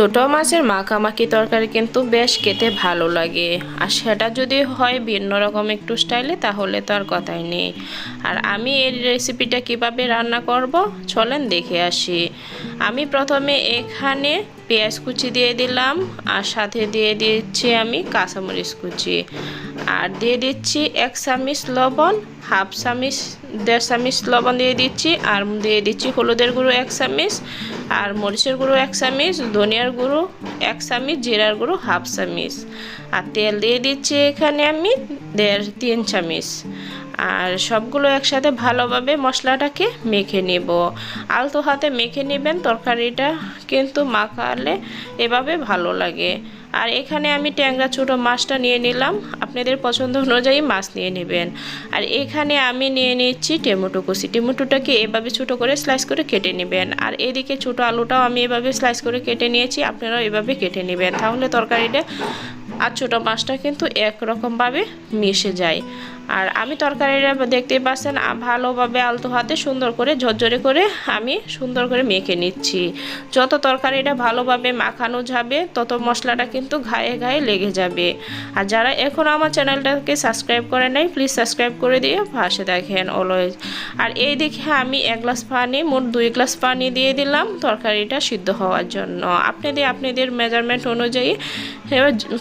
ছোট মাছের মাখামাখি তরকারি কিন্তু বেশ খেতে ভালো লাগে। আর সেটা যদি হয় ভিন্ন রকম একটু স্টাইলে তাহলে তো আর কথাই নেই। আর আমি এই রেসিপিটা কীভাবে রান্না করব? চলেন দেখে আসি। আমি প্রথমে এখানে পেঁয়াজ কুচি দিয়ে দিলাম আর সাথে দিয়ে দিচ্ছি আমি কাঁচামরিচ কুচি। আর দিয়ে দিচ্ছি এক চামিচ লবণ, হাফ চামিচ, দেড় চামিচ লবণ দিয়ে দিচ্ছি আর দিয়ে দিচ্ছি হলুদের গুঁড়ো এক চামিচ আর মরিচের গুঁড়ো এক চামিচ, ধনিয়ার গুঁড়ো এক চামিচ, জিরার গুঁড়ো হাফ চামিচ। আর তেল দিয়ে দিচ্ছি এখানে আমি দেড়, তিন চামিচ। আর সবগুলো একসাথে ভালোভাবে মশলাটাকে মেখে নিব। আলতো হাতে মেখে নেবেন, তরকারিটা কিন্তু মাখালে এভাবে ভালো লাগে। আর এখানে আমি ট্যাংরা ছোটো মাছটা নিয়ে নিলাম, আপনাদের পছন্দ অনুযায়ী মাছ নিয়ে নেবেন। আর এখানে আমি নিয়ে নিচ্ছি টেমোটো কুচি। টেমোটোটাকে এভাবে ছোটো করে স্লাইস করে কেটে নেবেন। আর এদিকে ছোটো আলুটাও আমি এভাবে স্লাইস করে কেটে নিয়েছি, আপনারাও এভাবে কেটে নেবেন। তাহলে তরকারিটা আর ছোটো মাছটা কিন্তু একরকমভাবে মিশে যায়। আর আমি তরকারিটা দেখতেই পাচ্ছেন ভালোভাবে আলতো হাতে সুন্দর করে, ঝরঝরে করে আমি সুন্দর করে মেখে নিচ্ছি। যত তরকারিটা ভালোভাবে মাখানো যাবে, তত মশলাটা কিন্তু ঘায়ে ঘায়ে লেগে যাবে। আর যারা এখন আমার চ্যানেলটাকে সাবস্ক্রাইব করে নাই, প্লিজ সাবস্ক্রাইব করে দিয়ে পাশে দেখেন অলওয়েজ আর এই দিকে আমি এক গ্লাস পানি, মোট দুই গ্লাস পানি দিয়ে দিলাম তরকারিটা সিদ্ধ হওয়ার জন্য। আপনাদের আপনাদের মেজারমেন্ট অনুযায়ী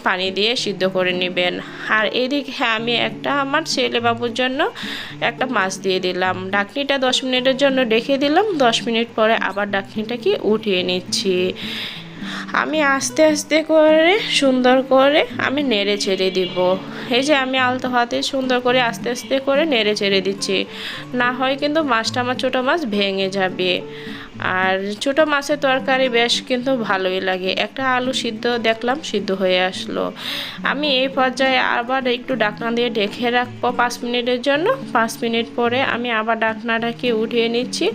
পানি দিয়ে সিদ্ধ করে নেবেন। আর এই এদিকে আমি একটা আমার ছেলে বাবুর জন্য একটা মাছ দিয়ে দিলাম। ডাকনিটা দশ মিনিটের জন্য রেখে দিলাম। দশ মিনিট পরে আবার ডাকনিটাকে উঠিয়ে নিচ্ছি। আমি আস্তে আস্তে করে সুন্দর করে আমি নেড়ে ছেড়ে দিব। এই যে আমি আলতো হাতে সুন্দর করে আস্তে আস্তে করে নেড়ে ছেড়ে দিচ্ছি। না হয় কিন্তু মাছটা আমার ছোটো মাছ ভেঙে যাবে। আর ছোট মাছের তরকারি বেশ কিন্তু ভালোই লাগে। একটা আলু সিদ্ধ দেখলাম, সিদ্ধ হয়ে আসলো। আমি এই পর্যায়ে আবার একটু ডাকনা দিয়ে ঢেকে রাখব পাঁচ মিনিটের জন্য। পাঁচ মিনিট পরে আমি আবার ডাকনাটাকে উঠিয়ে নিচ্ছি।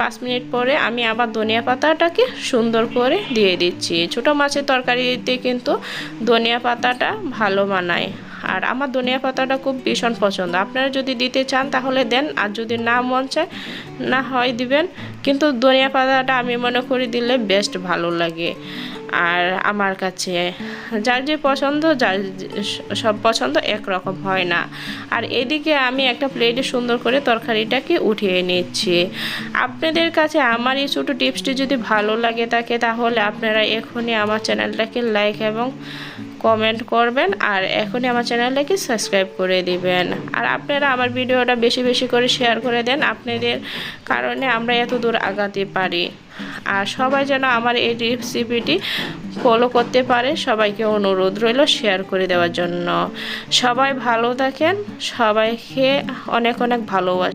পাঁচ মিনিট পরে আমি আবার ধনিয়া পাতাটাকে সুন্দর করে দিয়ে দিচ্ছি। ছোট মাছের তরকারিতে কিন্তু ধনিয়া পাতাটা ভালো মানায়। আর আমার ধনিয়া পাতাটা খুব ভীষণ পছন্দ। আপনারা যদি দিতে চান তাহলে দেন, আর যদি না মন চায়, না হয় দিবেন। কিন্তু ধনিয়া পাতাটা আমি মনে করি দিলে বেস্ট ভালো লাগে। আর আমার কাছে যার যে পছন্দ, যার সব পছন্দ একরকম হয় না। আর এদিকে আমি একটা প্লেটে সুন্দর করে তরকারিটাকে উঠিয়ে নিচ্ছি। আপনাদের কাছে আমার এই ছোটো টিপসটি যদি ভালো লাগে থাকে, তাহলে আপনারা এখনই আমার চ্যানেলটাকে লাইক এবং কমেন্ট করবেন আর এখনই আমার চ্যানেলটাকে সাবস্ক্রাইব করে দিবেন। আর আপনারা আমার ভিডিওটা বেশি বেশি করে শেয়ার করে দেন আপনাদের কারণে আমরা এত দূর আগাতে পারি। আর সবাই যেন আমার এই রেসিপিটি ফলো করতে পারে, সবাইকে অনুরোধ রইল শেয়ার করে দেওয়ার জন্য। সবাই ভালো থাকেন, সবাইকে অনেক অনেক ভালোবাসে।